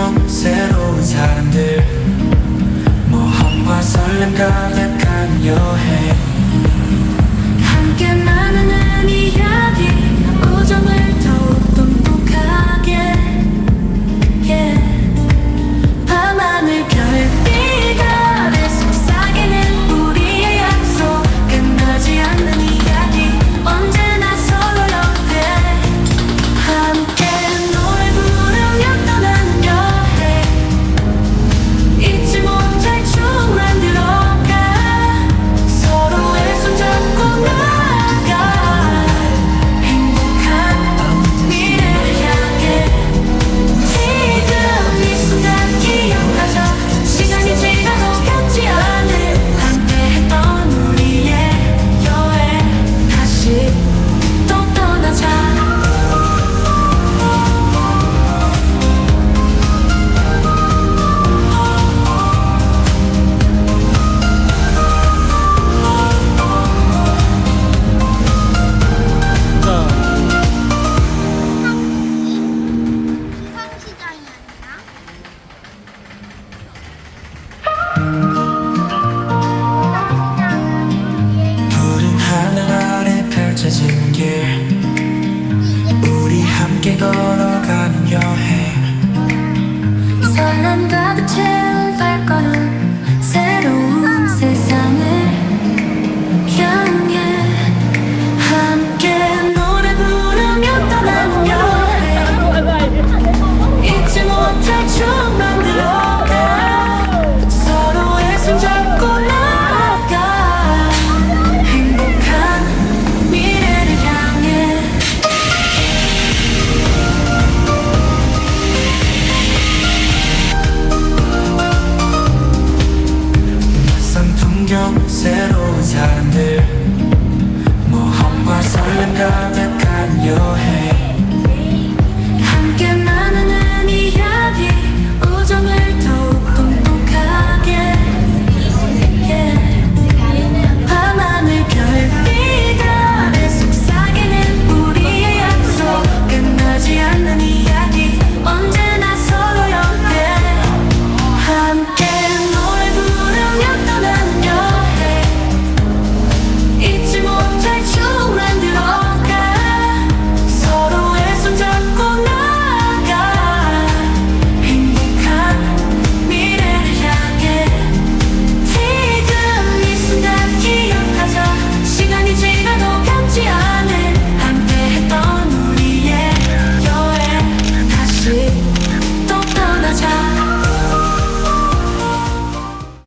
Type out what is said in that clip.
운명 새로운 사람들. 모험과 설렘 가득한 여행. 함께 나누는 이야기. 함께 걸어가는 여행. 설렘 가득 채운 발걸음 새로운 세상을 향해 함께 노래 부르며 떠나는 여행. 잊지 못할 추억 come and cut your hand